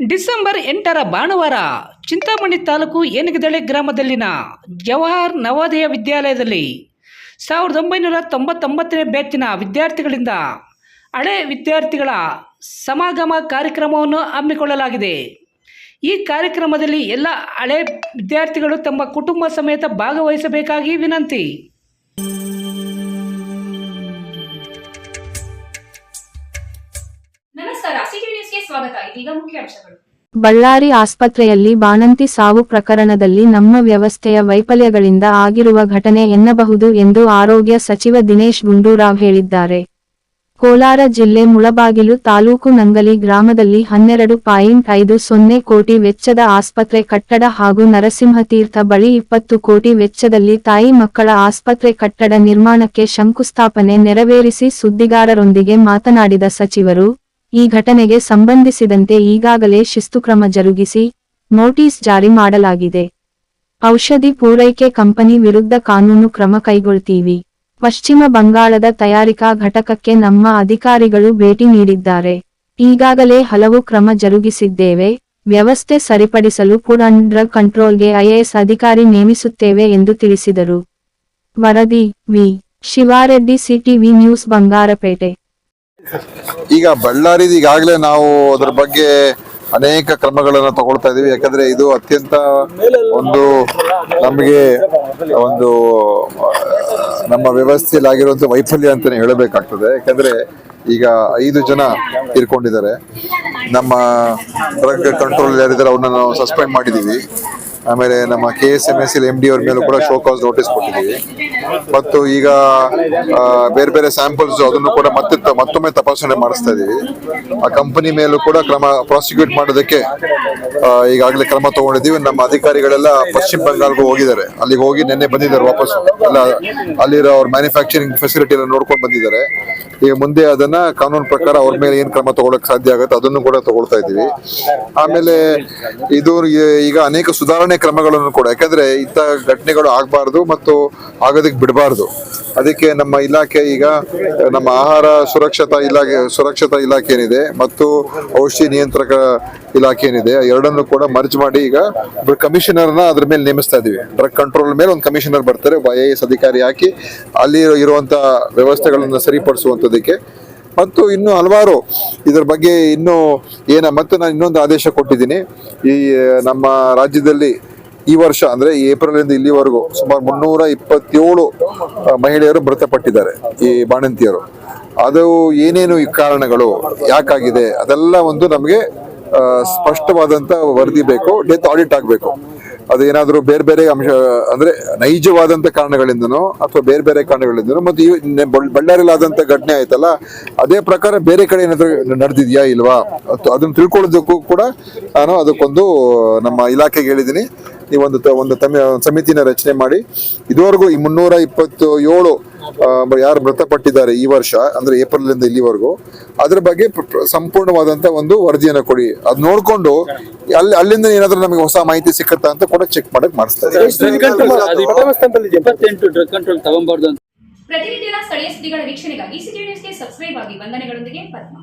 December ಎಂಟರ ಭಾನುವಾರ ಚಿಂತಾಮಣಿ ತಾಲೂಕು ಏನಗದಳೆ ಗ್ರಾಮದಲ್ಲಿನ ಜವಾಹರ್ ನವೋದಯ ವಿದ್ಯಾಲಯದಲ್ಲಿ ಸಾವಿರದ ಒಂಬೈನೂರ ತೊಂಬತ್ತೊಂಬತ್ತನೇ ಬ್ಯಾಚಿನ ವಿದ್ಯಾರ್ಥಿಗಳಿಂದ ಹಳೆ ವಿದ್ಯಾರ್ಥಿಗಳ ಸಮಾಗಮ ಕಾರ್ಯಕ್ರಮವನ್ನು ಹಮ್ಮಿಕೊಳ್ಳಲಾಗಿದೆ. ಈ ಕಾರ್ಯಕ್ರಮದಲ್ಲಿ ಎಲ್ಲ ಹಳೆ ವಿದ್ಯಾರ್ಥಿಗಳು ತಮ್ಮ ಕುಟುಂಬ ಸಮೇತ ಭಾಗವಹಿಸಬೇಕಾಗಿ ವಿನಂತಿ. ಸ್ವಾಗತ, ಇದೀಗ ಬಳ್ಳಾರಿ ಆಸ್ಪತ್ರೆಯಲ್ಲಿ ಬಾಣಂತಿ ಸಾವು ಪ್ರಕರಣದಲ್ಲಿ ನಮ್ಮ ವ್ಯವಸ್ಥೆಯ ವೈಫಲ್ಯಗಳಿಂದ ಆಗಿರುವ ಘಟನೆ ಎನ್ನಬಹುದು ಎಂದು ಆರೋಗ್ಯ ಸಚಿವ ದಿನೇಶ್ ಗುಂಡೂರಾವ್ ಹೇಳಿದ್ದಾರೆ. ಕೋಲಾರ ಜಿಲ್ಲೆ ಮುಳಬಾಗಿಲು ತಾಲೂಕು ನಂಗಲಿ ಗ್ರಾಮದಲ್ಲಿ ಹನ್ನೆರಡು ಪಾಯಿಂಟ್ ಐದು ಸೊನ್ನೆ ಕೋಟಿ ವೆಚ್ಚದ ಆಸ್ಪತ್ರೆ ಕಟ್ಟಡ ಹಾಗೂ ನರಸಿಂಹತೀರ್ಥ ಬಳಿ ಇಪ್ಪತ್ತು ಕೋಟಿ ವೆಚ್ಚದಲ್ಲಿ ತಾಯಿ ಮಕ್ಕಳ ಆಸ್ಪತ್ರೆ ಕಟ್ಟಡ ನಿರ್ಮಾಣಕ್ಕೆ ಶಂಕುಸ್ಥಾಪನೆ ನೆರವೇರಿಸಿ ಸುದ್ದಿಗಾರರೊಂದಿಗೆ ಮಾತನಾಡಿದ ಸಚಿವರು ಈ ಘಟನೆಗೆ ಸಂಬಂಧಿಸಿದಂತೆ ಈಗಾಗಲೇ ಶಿಸ್ತು ಕ್ರಮ ಜರುಗಿಸಿ ನೋಟಿಸ್ ಜಾರಿ ಮಾಡಲಾಗಿದೆ. ಔಷಧಿ ಪೂರೈಕೆ ಕಂಪನಿ ವಿರುದ್ಧ ಕಾನೂನು ಕ್ರಮ ಕೈಗೊಳ್ತೀವಿ. ಪಶ್ಚಿಮ ಬಂಗಾಳದ ತಯಾರಿಕಾ ಘಟಕಕ್ಕೆ ನಮ್ಮ ಅಧಿಕಾರಿಗಳು ಭೇಟಿ ನೀಡಿದ್ದಾರೆ. ಈಗಾಗಲೇ ಹಲವು ಕ್ರಮ ಜರುಗಿಸಿದ್ದೇವೆ. ವ್ಯವಸ್ಥೆ ಸರಿಪಡಿಸಲು ಫುಡ್ ಅಂಡ್ ಡ್ರಗ್ ಕಂಟ್ರೋಲ್ಗೆ ಐಎಎಸ್ ಅಧಿಕಾರಿ ನೇಮಿಸುತ್ತೇವೆ ಎಂದು ತಿಳಿಸಿದರು. ವರದಿ V. Shivareddy, CTV news, Bangarapete. ಈಗ ಬಳ್ಳಾರಿದು ಈಗಾಗಲೇ ನಾವು ಅದ್ರ ಬಗ್ಗೆ ಅನೇಕ ಕ್ರಮಗಳನ್ನು ತಗೊಳ್ತಾ ಇದೀವಿ. ಯಾಕಂದ್ರೆ ಇದು ಅತ್ಯಂತ ಒಂದು ನಮಗೆ ಒಂದು ನಮ್ಮ ವ್ಯವಸ್ಥೆಯಲ್ಲಿ ಆಗಿರುವಂತ ವೈಫಲ್ಯ ಅಂತಾನೆ ಹೇಳಬೇಕಾಗ್ತದೆ. ಯಾಕಂದ್ರೆ ಈಗ ಐದು ಜನ ತೀರ್ಕೊಂಡಿದ್ದಾರೆ ನಮ್ಮ ಡ್ರಗ್ ಕಂಟ್ರೋಲ್ ಯಾರಿದ್ದಾರೆ, ಅವ್ರನ್ನ ನಾವು ಸಸ್ಪೆಂಡ್ ಮಾಡಿದೀವಿ. ಆಮೇಲೆ ನಮ್ಮ K S M S M D ಅವ್ರ ಮೇಲೂ ಕೂಡ ಶೋ ಕಾಸ್ ನೋಟಿಸ್ ಕೊಟ್ಟಿದ್ದೀವಿ. ಮತ್ತು ಈಗ ಬೇರೆ ಬೇರೆ ಸ್ಯಾಂಪಲ್ಸ್ ಅದನ್ನು ಕೂಡ ಮತ್ತೆ ಮತ್ತೊಮ್ಮೆ ತಪಾಸಣೆ ಮಾಡಿಸ್ತಾ ಇದ್ದೀವಿ ಆ ಕಂಪನಿ ಮೇಲೂ ಕೂಡ ಕ್ರಮ ಪ್ರಾಸಿಕ್ಯೂಟ್ ಮಾಡೋದಕ್ಕೆ ಈಗಾಗಲೇ ಕ್ರಮ ತಗೊಂಡಿದ್ದೀವಿ. ನಮ್ಮ ಅಧಿಕಾರಿಗಳೆಲ್ಲ ಪಶ್ಚಿಮ ಬಂಗಾಲ್ಗೂ ಹೋಗಿದ್ದಾರೆ. ಅಲ್ಲಿಗೆ ಹೋಗಿ ನಿನ್ನೆ ಬಂದಿದ್ದಾರೆ ವಾಪಸ್. ಎಲ್ಲ ಅಲ್ಲಿರೋ ಅವ್ರ ಮ್ಯಾನುಫ್ಯಾಕ್ಚರಿಂಗ್ ಫೆಸಿಲಿಟಿ ಎಲ್ಲ ನೋಡ್ಕೊಂಡು ಬಂದಿದ್ದಾರೆ. ಈಗ ಮುಂದೆ ಅದನ್ನ ಕಾನೂನು ಪ್ರಕಾರ ಅವ್ರ ಮೇಲೆ ಏನು ಕ್ರಮ ತಗೊಳಕ್ ಸಾಧ್ಯ ಆಗುತ್ತೆ ಅದನ್ನು ಕೂಡ ತಗೊಳ್ತಾ ಇದ್ದೀವಿ ಆಮೇಲೆ ಇದು ಈಗ ಅನೇಕ ಸುಧಾರಣೆ ಕ್ರಮಗಳನ್ನು ಕೂಡ. ಯಾಕಂದ್ರೆ ಇಂಥ ಘಟನೆಗಳು ಆಗಬಾರ್ದು ಮತ್ತು ಆಗೋದಕ್ಕೆ ಬಿಡಬಾರ್ದು. ಅದಕ್ಕೆ ನಮ್ಮ ಇಲಾಖೆ ಈಗ, ನಮ್ಮ ಆಹಾರ ಸುರಕ್ಷತಾ ಇಲಾಖೆ ಸುರಕ್ಷತಾ ಇಲಾಖೆ ಏನಿದೆ ಮತ್ತು ಔಷಧಿ ನಿಯಂತ್ರಕ ಇಲಾಖೆ ಏನಿದೆ ಎರಡನ್ನು ಕೂಡ ಮರ್ಜ್ ಮಾಡಿ ಈಗ ಕಮಿಷನರ್ನ ಅದ್ರ ಮೇಲೆ ನೇಮಿಸ್ತಾ ಇದೀವಿ. ಡ್ರಗ್ ಕಂಟ್ರೋಲ್ ಮೇಲೆ ಒಂದು ಕಮಿಷನರ್ ಬರ್ತಾರೆ ಐ ಎಸ್ ಅಧಿಕಾರಿ ಹಾಕಿ ಅಲ್ಲಿ ಇರುವಂತಹ ವ್ಯವಸ್ಥೆಗಳನ್ನು ಸರಿಪಡಿಸುವಂತದಕ್ಕೆ ಮತ್ತು ಇನ್ನೂ ಹಲವಾರು ಇದರ ಬಗ್ಗೆ ಇನ್ನೂ ಏನ ಮತ್ತು ನಾನು ಇನ್ನೊಂದು ಆದೇಶ ಕೊಟ್ಟಿದ್ದೀನಿ. ಈ ನಮ್ಮ ರಾಜ್ಯದಲ್ಲಿ ಈ ವರ್ಷ ಅಂದ್ರೆ ಏಪ್ರಿಲಿಂದ ಇಲ್ಲಿವರೆಗೂ ಸುಮಾರು ಮುನ್ನೂರ ಇಪ್ಪತ್ತೇಳು ಮಹಿಳೆಯರು ಮೃತಪಟ್ಟಿದ್ದಾರೆ ಈ ಬಾಣಂತಿಯರು. ಅದು ಏನೇನು ಈ ಕಾರಣಗಳು, ಯಾಕಾಗಿದೆ ಅದೆಲ್ಲ ಒಂದು ನಮಗೆ ಸ್ಪಷ್ಟವಾದಂತ ವರದಿ ಬೇಕು ಡೆತ್ ಆಡಿಟ್ ಆಗಬೇಕು. ಅದು ಬೇರೆ ಬೇರೆ ಅಂಶ, ಅಂದ್ರೆ ನೈಜವಾದಂತ ಕಾರಣಗಳಿಂದನೋ ಅಥವಾ ಬೇರೆ ಬೇರೆ ಕಾರಣಗಳಿಂದನೋ, ಮತ್ತು ಈ ಬಳ್ಳಾರಿಲಾದಂಥ ಘಟನೆ ಆಯ್ತಲ್ಲ, ಅದೇ ಪ್ರಕಾರ ಬೇರೆ ಕಡೆ ಏನಾದರೂ ನಡೆದಿದೆಯಾ ಇಲ್ವಾ? ಅದನ್ನ ತಿಳ್ಕೊಳ್ಳೋದಕ್ಕೂ ಕೂಡ ನಾನು ಅದಕ್ಕೊಂದು ನಮ್ಮ ಇಲಾಖೆಗೆ ಹೇಳಿದ್ದೀನಿ. ಈ ಒಂದು ತ- ಒಂದು ತಮ, ಸಮಿತಿನ ರಚನೆ ಮಾಡಿ. ಇದುವರೆಗೂ ಈ ಮುನ್ನೂರ ಇಪ್ಪತ್ತು ಏಳು ಯಾರು ಮೃತಪಟ್ಟಿದ್ದಾರೆ ಈ ವರ್ಷ ಅಂದ್ರೆ ಏಪ್ರಿಲ್ ಇಂದ ಇಲ್ಲಿವರೆಗೂ ಅದ್ರ ಬಗ್ಗೆ ಪ್ರ- ಪ್ರ- ಸಂಪೂರ್ಣವಾದಂತ ಒಂದು ವರದಿಯನ್ನು ಕೊಡಿ. ಅದ್ ನೋಡ್ಕೊಂಡು ಅಲ್ಲಿ ಅಲ್ಲಿಂದ ಏನಾದ್ರೂ ನಮಗೆ ಹೊಸ ಮಾಹಿತಿ ಸಿಕ್ಕತ್ತಾ ಅಂತ ಕೂಡ ಚೆಕ್ ಮಾಡಕ್ ಮಾಡಿಸ್ತಾ ಪ್ರತಿನಿತ್ಯದ ಸ್ಥಳೀಯ ಸುದ್ದಿಗಳ ವೀಕ್ಷಣೆಗಾಗಿ ಸಿಟಿ ನ್ಯೂಸ್ಗೆ ಸಬ್ಸ್ಕ್ರೈಬ್ ಆಗಿ. ವಂದನೆಗಳೊಂದಿಗೆ ಪದ್ಮ.